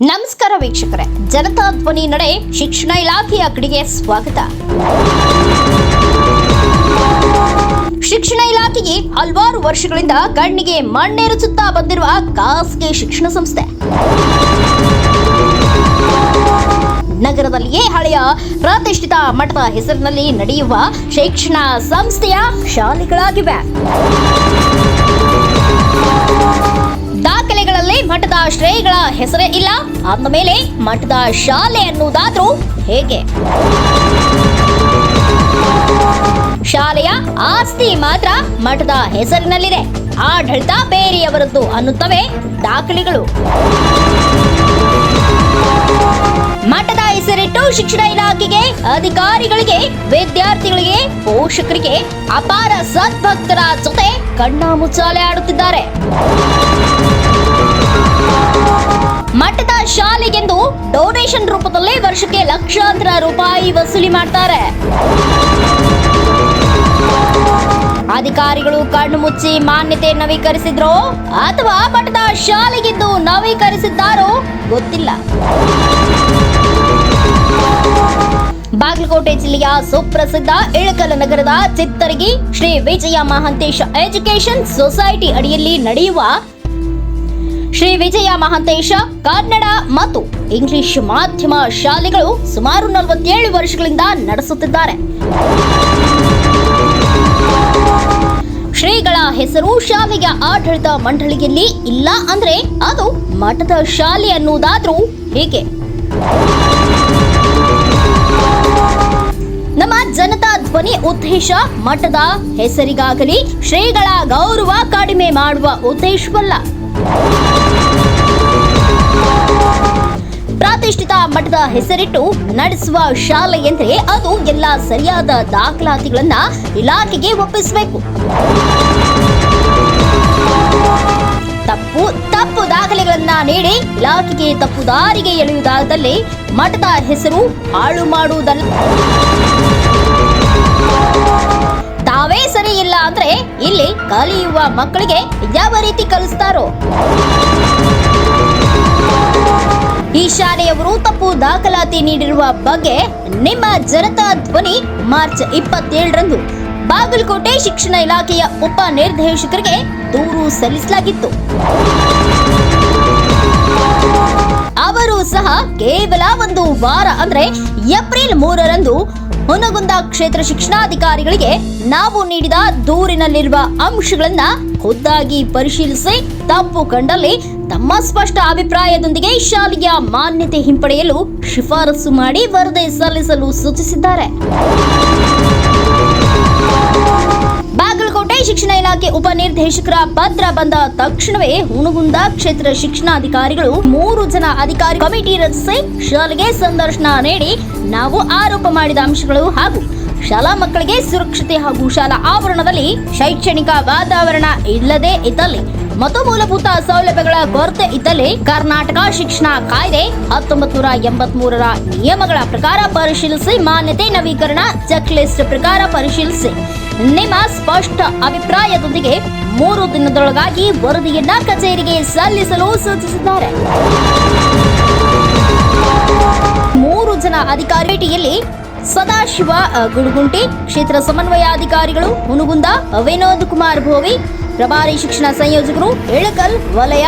ನಮಸ್ಕಾರ ವೀಕ್ಷಕರೇ. ಜನತಾ ಧ್ವನಿ ನಡೆ ಶಿಕ್ಷಣ ಇಲಾಖೆಯ ಕಡೆಗೆ ಸ್ವಾಗತ. ಶಿಕ್ಷಣ ಇಲಾಖೆಗೆ ಹಲವಾರು ವರ್ಷಗಳಿಂದ ಕಣ್ಣಿಗೆ ಮಣ್ಣೇರಿಸುತ್ತಾ ಬಂದಿರುವ ಖಾಸಗಿ ಶಿಕ್ಷಣ ಸಂಸ್ಥೆ. ನಗರದಲ್ಲಿಯೇ ಹಳೆಯ ಪ್ರತಿಷ್ಠಿತ ಮಠದ ಹೆಸರಿನಲ್ಲಿ ನಡೆಯುವ ಶಿಕ್ಷಣ ಸಂಸ್ಥೆಯ ಶಾಲೆಗಳಾಗಿವೆ. ಮಠದ ಶ್ರೇಯಗಳ ಹೆಸರೇ ಇಲ್ಲ. ಅಂದ ಮೇಲೆ ಮಠದ ಶಾಲೆ ಅನ್ನುವುದಾದ್ರೂ ಹೇಗೆ? ಶಾಲೆಯ ಆಸ್ತಿ ಮಾತ್ರ ಮಠದ ಹೆಸರಿನಲ್ಲಿದೆ. ಆಡಳಿತ ಬೇರೆಯವರದ್ದು ಅನ್ನುತ್ತವೆ ದಾಖಲೆಗಳು. ಮಠದ ಹೆಸರಿಟ್ಟು ಶಿಕ್ಷಣ ಇಲಾಖೆಗೆ, ಅಧಿಕಾರಿಗಳಿಗೆ, ವಿದ್ಯಾರ್ಥಿಗಳಿಗೆ, ಪೋಷಕರಿಗೆ ಅಪಾರ ಸದ್ಭಕ್ತರ ಜೊತೆ ಕಣ್ಣ ಮುಚ್ಚಾಲೆ ಆಡುತ್ತಿದ್ದಾರೆ. ಲಕ್ಷಾಂತರ ರೂಪಾಯಿ ವಸೂಲಿ ಮಾಡ್ತಾರೆ. ಅಧಿಕಾರಿಗಳು ಕಣ್ಣು ಮುಚ್ಚಿ ಮಾನ್ಯತೆ ನವೀಕರಿಸಿದ್ರೋ ಅಥವಾ ಮಠದ ಶಾಲೆಗಿದ್ದು ನವೀಕರಿಸಿದ್ದಾರೋ ಗೊತ್ತಿಲ್ಲ. ಬಾಗಲಕೋಟೆ ಜಿಲ್ಲೆಯ ಸುಪ್ರಸಿದ್ಧ ಇಳಕಲ ನಗರದ ಚಿತ್ತರಗಿ ಶ್ರೀ ವಿಜಯ ಮಹಾಂತೇಶ ಎಜುಕೇಶನ್ ಸೊಸೈಟಿ ಅಡಿಯಲ್ಲಿ ನಡೆಯುವ ಶ್ರೀ ವಿಜಯ ಮಹಾಂತೇಶ, ಕನ್ನಡ ಮತ್ತು ಇಂಗ್ಲಿಷ್ ಮಾಧ್ಯಮ ಶಾಲೆಗಳು ಸುಮಾರು ನಲವತ್ತೇಳು ವರ್ಷಗಳಿಂದ ನಡೆಸುತ್ತಿದ್ದಾರೆ. ಶ್ರೀಗಳ ಹೆಸರು ಶಾಲೆಯ ಆಡಳಿತ ಮಂಡಳಿಯಲ್ಲಿ ಇಲ್ಲ ಅಂದ್ರೆ ಅದು ಮಠದ ಶಾಲೆ ಅನ್ನುವುದಾದ್ರೂ ಹೇಗೆ? ನಮ್ಮ ಜನತಾ ಧ್ವನಿ ಉದ್ದೇಶ ಮಠದ ಹೆಸರಿಗಾಗಲಿ ಶ್ರೀಗಳ ಗೌರವ ಕಡಿಮೆ ಮಾಡುವ ಉದ್ದೇಶವಲ್ಲ. ಪ್ರತಿಷ್ಠಿತ ಮಠದ ಹೆಸರಿಟ್ಟು ನಡೆಸುವ ಶಾಲೆ ಎಂದರೆ ಅದು ಎಲ್ಲ ಸರಿಯಾದ ದಾಖಲಾತಿಗಳನ್ನ ಇಲಾಖೆಗೆ ಒಪ್ಪಿಸಬೇಕು. ತಪ್ಪು ತಪ್ಪು ದಾಖಲೆಗಳನ್ನ ನೀಡಿ ಇಲಾಖೆಗೆ ತಪ್ಪು ದಾರಿಗೆ ಎಳೆಯುವುದಾದಲ್ಲಿ ಮಠದ ಹೆಸರು ಹಾಳು ಮಾಡುವುದಲ್ಲ. ತಾವೇ ಸರಿ ಇಲ್ಲ ಅಂದ್ರೆ ಇಲ್ಲಿ ಕಲಿಯುವ ಮಕ್ಕಳಿಗೆ ಯಾವ ರೀತಿ ಕಲಿಸ್ತಾರೋ? ಈ ಶಾಲೆಯವರು ತಪ್ಪು ದಾಖಲಾತಿ ನೀಡಿರುವ ಬಗ್ಗೆ ನಿಮ್ಮ ಜನತಾ ಧ್ವನಿ ಮಾರ್ಚ್ ಇಪ್ಪತ್ತೇಳರಂದು ಬಾಗಲಕೋಟೆ ಶಿಕ್ಷಣ ಇಲಾಖೆಯ ಉಪ ನಿರ್ದೇಶಕರಿಗೆ ದೂರು ಸಲ್ಲಿಸಲಾಗಿತ್ತು. ಅವರು ಸಹ ಕೇವಲ ಒಂದು ವಾರ ಅಂದ್ರೆ ಏಪ್ರಿಲ್ ಮೂರರಂದು ಹುನಗುಂದ ಕ್ಷೇತ್ರ ಶಿಕ್ಷಣಾಧಿಕಾರಿಗಳಿಗೆ ನಾವು ನೀಡಿದ ದೂರಿನಲ್ಲಿರುವ ಅಂಶಗಳನ್ನ ಖುದ್ದಾಗಿ ಪರಿಶೀಲಿಸಿ ತಪ್ಪು ಕಂಡಲ್ಲಿ ತಮ್ಮ ಸ್ಪಷ್ಟ ಅಭಿಪ್ರಾಯದೊಂದಿಗೆ ಶಾಲೆಯ ಮಾನ್ಯತೆ ಹಿಂಪಡೆಯಲು ಶಿಫಾರಸು ಮಾಡಿ ವರದಿ ಸಲ್ಲಿಸಲು ಸೂಚಿಸಿದ್ದಾರೆ. ಉಪನಿರ್ದೇಶಕರ ಪತ್ರ ಬಂದ ತಕ್ಷಣವೇ ಹುಣಗುಂದ ಕ್ಷೇತ್ರ ಶಿಕ್ಷಣಾಧಿಕಾರಿಗಳು ಮೂರು ಜನ ಅಧಿಕಾರಿ ಕಮಿಟಿ ರಚಿಸಿ ಶಾಲೆಗೆ ಸಂದರ್ಶನ ನೀಡಿ ನಾವು ಆರೋಪ ಮಾಡಿದ ಅಂಶಗಳು ಹಾಗೂ ಶಾಲಾ ಮಕ್ಕಳಿಗೆ ಸುರಕ್ಷತೆ ಹಾಗೂ ಶಾಲಾ ಆವರಣದಲ್ಲಿ ಶೈಕ್ಷಣಿಕ ವಾತಾವರಣ ಇಲ್ಲದೆ ಇದ್ದಲ್ಲಿ ಮತ್ತು ಮೂಲಭೂತ ಸೌಲಭ್ಯಗಳ ಕೊರತೆ ಇದ್ದಲ್ಲಿ ಕರ್ನಾಟಕ ಶಿಕ್ಷಣ ಕಾಯ್ದೆ ಹತ್ತೊಂಬತ್ತು ನೂರ ಎಂಬತ್ ಮೂರರ ನಿಯಮಗಳ ಪ್ರಕಾರ ಪರಿಶೀಲಿಸಿ ಮಾನ್ಯತೆ ನವೀಕರಣ ಚೆಕ್ಲಿಸ್ಟ್ ಪ್ರಕಾರ ಪರಿಶೀಲಿಸಿ. ನಿಮ್ಮ ಸ್ಪಷ್ಟ ಅಭಿಪ್ರಾಯದೊಂದಿಗೆ ಮೂರು ದಿನದೊಳಗಾಗಿ ವರದಿಯನ್ನ ಕಚೇರಿಗೆ ಸಲ್ಲಿಸಲು ಸೂಚಿಸಿದ್ದಾರೆ. ಮೂರು ಜನ ಅಧಿಕಾರಿ ಭೇಟಿಯಲ್ಲಿ ಸದಾಶಿವ ಗುಡುಗುಂಟಿ, ಕ್ಷೇತ್ರ ಸಮನ್ವಯಾಧಿಕಾರಿಗಳು ಹುನಗುಂದ ವಿನೋದ್ ಕುಮಾರ್ ಭೋವಿ, ಪ್ರಭಾರಿ ಶಿಕ್ಷಣ ಸಂಯೋಜಕರು ಇಳಕಲ್ ವಲಯ,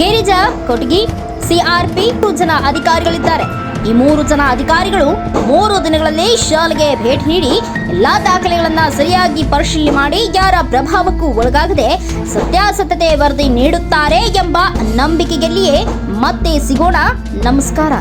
ಗಿರಿಜಾ, ಕೊಟಗಿ, ಸಿಆರ್ಪಿ ಜನ ಅಧಿಕಾರಿಗಳಿದ್ದಾರೆ. ಈ ಮೂರು ಜನ ಅಧಿಕಾರಿಗಳು ಮೂರು ದಿನಗಳಲ್ಲಿ ಶಾಲೆಗೆ ಭೇಟಿ ನೀಡಿ ಎಲ್ಲಾ ದಾಖಲೆಗಳನ್ನ ಸರಿಯಾಗಿ ಪರಿಶೀಲನೆ ಮಾಡಿ ಯಾರ ಪ್ರಭಾವಕ್ಕೂ ಒಳಗಾಗದೆ ಸತ್ಯಾಸತ್ಯತೆ ವರದಿ ನೀಡುತ್ತಾರೆ ಎಂಬ ನಂಬಿಕೆಯಲ್ಲಿಯೇ ಮತ್ತೆ ಸಿಗೋಣ. ನಮಸ್ಕಾರ.